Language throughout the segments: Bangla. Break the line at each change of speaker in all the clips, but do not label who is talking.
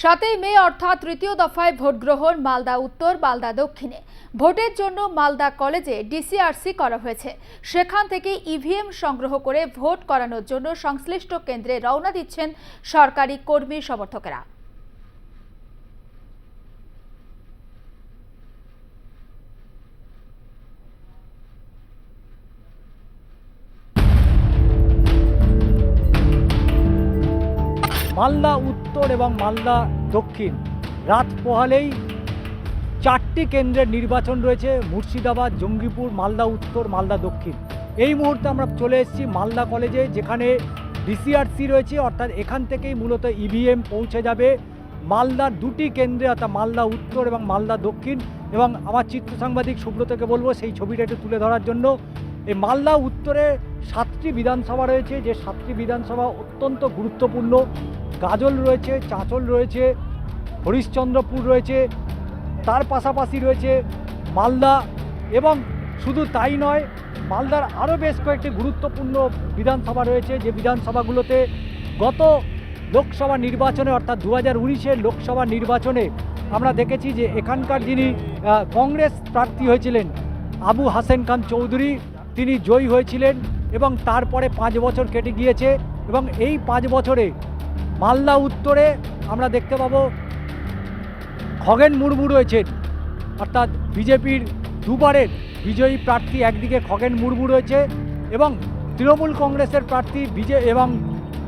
সাতই মে অর্থাৎ তৃতীয় দফায় ভোট গ্রহণ মালদা উত্তর, মালদা দক্ষিণে। ভোটের জন্য মালদা কলেজে ডিসিআরসি করা হয়েছে। সেখান থেকে ইভিএম সংগ্রহ করে ভোট করানোর জন্য সংশ্লিষ্ট কেন্দ্রে রওনা দিচ্ছেন সরকারি কর্মী সমর্থকেরা।
মালদা উত্তর এবং মালদা দক্ষিণ। রাত পোহালেই চারটি কেন্দ্রের নির্বাচন রয়েছে, মুর্শিদাবাদ, জঙ্গিপুর, মালদা উত্তর, মালদা দক্ষিণ। এই মুহূর্তে আমরা চলে এসেছি মালদা কলেজে, যেখানে ডিসিআরসি রয়েছে, অর্থাৎ এখান থেকেই মূলত ইভিএম পৌঁছে যাবে। মালদার দুটি কেন্দ্রে, অর্থাৎ মালদা উত্তর এবং মালদা দক্ষিণ, এবং আমার চিত্র সাংবাদিক সুব্রতকে বলব, সেই ছবিটা একটু তুলে ধরার জন্য। এই মালদা উত্তরে সাতটি বিধানসভা রয়েছে। যে সাতটি বিধানসভা অত্যন্ত গুরুত্বপূর্ণ। গাজল রয়েছে, চাঁচল রয়েছে, হরিশ্চন্দ্রপুর রয়েছে, তার পাশাপাশি রয়েছে মালদা এবং শুধু তাই নয়, মালদার আরও বেশ কয়েকটি গুরুত্বপূর্ণ বিধানসভা রয়েছে। যে বিধানসভাগুলোতে গত লোকসভা নির্বাচনে, অর্থাৎ দু হাজার লোকসভা নির্বাচনে আমরা দেখেছি যে এখানকার যিনি কংগ্রেস প্রার্থী হয়েছিলেন, আবু হাসেন খান চৌধুরী তিনি জয়ী হয়েছিলেন এবং তারপরে পাঁচ বছর কেটে গিয়েছে এবং এই পাঁচ বছরে মালদা উত্তরে আমরা দেখতে পাবো খগেন মুর্মু রয়েছেন। অর্থাৎ বিজেপির দুবারের বিজয়ী প্রার্থী একদিকে খগেন মুর্মু রয়েছে এবং তৃণমূল কংগ্রেসের প্রার্থী বিজে এবং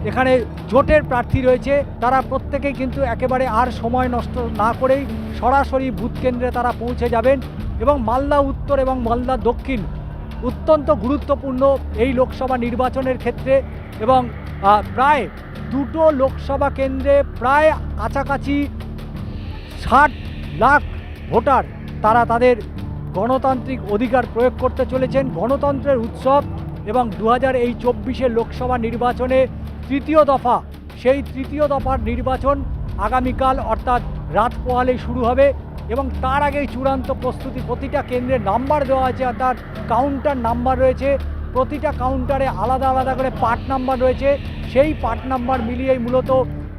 এখানে জোটের প্রার্থী রয়েছে। তারা প্রত্যেকেই কিন্তু একেবারে আর সময় নষ্ট না করেই সরাসরি বুথ কেন্দ্রে তারা পৌঁছে যাবেন এবং মালদা উত্তর এবং মালদা দক্ষিণ অত্যন্ত গুরুত্বপূর্ণ এই লোকসভা নির্বাচনের ক্ষেত্রে এবং প্রায় দুটো লোকসভা কেন্দ্রে প্রায় কাছাকাছি ষাট লাখ ভোটার তারা তাদের গণতান্ত্রিক অধিকার প্রয়োগ করতে চলেছেন। গণতন্ত্রের উৎসব এবং দু হাজার এই চব্বিশের লোকসভা নির্বাচনে তৃতীয় দফা, সেই তৃতীয় দফার নির্বাচন আগামীকাল অর্থাৎ রাত পোহালেই শুরু হবে। এবং তার আগেই চূড়ান্ত প্রস্তুতি। প্রতিটা কেন্দ্রে নাম্বার দেওয়া আছে অর্থাৎ কাউন্টার নাম্বার রয়েছে। প্রতিটা কাউন্টারে আলাদা আলাদা করে পার্ট নাম্বার রয়েছে। সেই পার্ট নাম্বার মিলিয়েই মূলত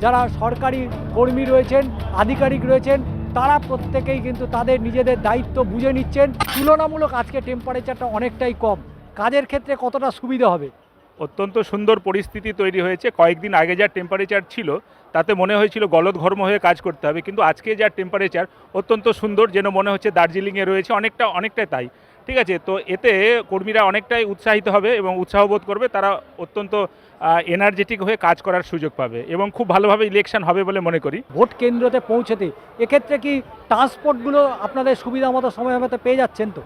যারা সরকারি কর্মী রয়েছেন, আধিকারিক রয়েছেন, তারা প্রত্যেকেই কিন্তু তাদের নিজেদের দায়িত্ব বুঝে নিচ্ছেন। তুলনামূলক আজকে টেম্পারেচারটা অনেকটাই কম। কাজের ক্ষেত্রে কতটা সুবিধা হবে?
অত্যন্ত সুন্দর পরিস্থিতি তৈরি হয়েছে। কয়েকদিন আগে যা টেম্পারেচার ছিল তাতে মনে হয়েছিল গলদঘর্ম হয়ে কাজ করতে হবে কিন্তু আজকে যা টেম্পারেচার অত্যন্ত সুন্দর যেন মনে হচ্ছে দার্জিলিংয়ে রয়েছে অনেকটা অনেকটাই তাই। ঠিক আছে তো এতে কর্মীরা অনেকটাই উৎসাহিত হবে এবং উৎসাহ বোধ করবে তারা অত্যন্ত এনার্জেটিক হয়ে কাজ করার সুযোগ পাবে এবং খুব ভালোভাবে ইলেকশন হবে বলে মনে করি।
ভোট কেন্দ্রতে পৌঁছতে এক্ষেত্রে কি ট্রান্সপোর্টগুলো আপনাদের সুবিধা মতো সময় মতো পেয়ে যাচ্ছেন তো?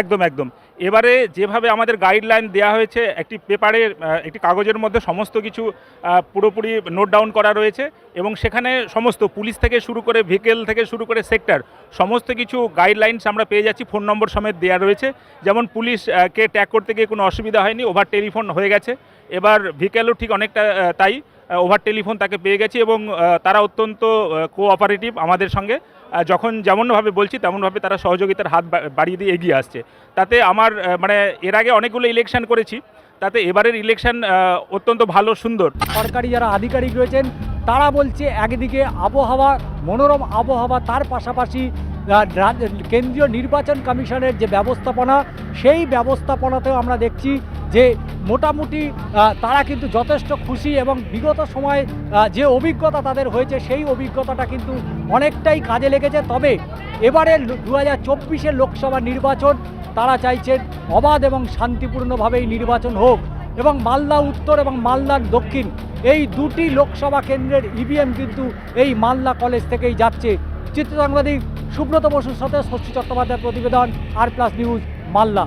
একদম একদম। এবারে যেভাবে আমাদের গাইডলাইন দেওয়া হয়েছে একটি পেপারে একটি কাগজের মধ্যে সমস্ত কিছু পুরোপুরি নোট ডাউন করা রয়েছে এবং সেখানে সমস্ত পুলিশ থেকে শুরু করে ভেহিকেল থেকে শুরু করে সেক্টর সমস্ত কিছু গাইডলাইনস আমরা পেয়ে যাচ্ছি ফোন নম্বর সমেত দেওয়া রয়েছে। যেমন পুলিশ আহ, কে ট্যাগ করতে গিয়ে কোনো অসুবিধা হয়নি ওভার টেলিফোন হয়ে গেছে। এবার ভেহিকেলও ঠিক অনেকটা তাই। ওভার টেলিফোন তাকে পেয়ে গেছি এবং তারা অত্যন্ত কোঅপারেটিভ আমাদের সঙ্গে। যখন যেমনভাবে বলছি তেমনভাবে তারা সহযোগিতার হাত বাড়িয়ে দিয়ে এগিয়ে আসছে। তাতে আমার মানে এর আগে অনেকগুলো ইলেকশন করেছি। তাতে এবারের ইলেকশন অত্যন্ত ভালো, সুন্দর।
সরকারি যারা আধিকারিক রয়েছেন, তারা বলছে একদিকে আবহাওয়া, মনোরম আবহাওয়া, তার পাশাপাশি কেন্দ্রীয় নির্বাচন কমিশনের যে ব্যবস্থাপনা, সেই ব্যবস্থাপনাতেও আমরা দেখছি যে মোটামুটি তারা কিন্তু যথেষ্ট খুশি এবং বিগত সময়ে যে অভিজ্ঞতা তাদের হয়েছে, সেই অভিজ্ঞতাটা কিন্তু অনেকটাই কাজে লেগেছে। তবে এবারের দু হাজার চব্বিশের লোকসভা নির্বাচন, তারা চাইছেন অবাধ এবং শান্তিপূর্ণভাবে এই নির্বাচন হোক এবং মালদা উত্তর এবং মালদার দক্ষিণ, এই দুটি লোকসভা কেন্দ্রের ইভিএম কিন্তু এই মালদা কলেজ থেকেই যাচ্ছে। চিত্র সাংবাদিক সুব্রত বসুর সাথে ষষ্ঠী চট্টোপাধ্যায়ের প্রতিবেদন আর প্লাস নিউজ মালদা।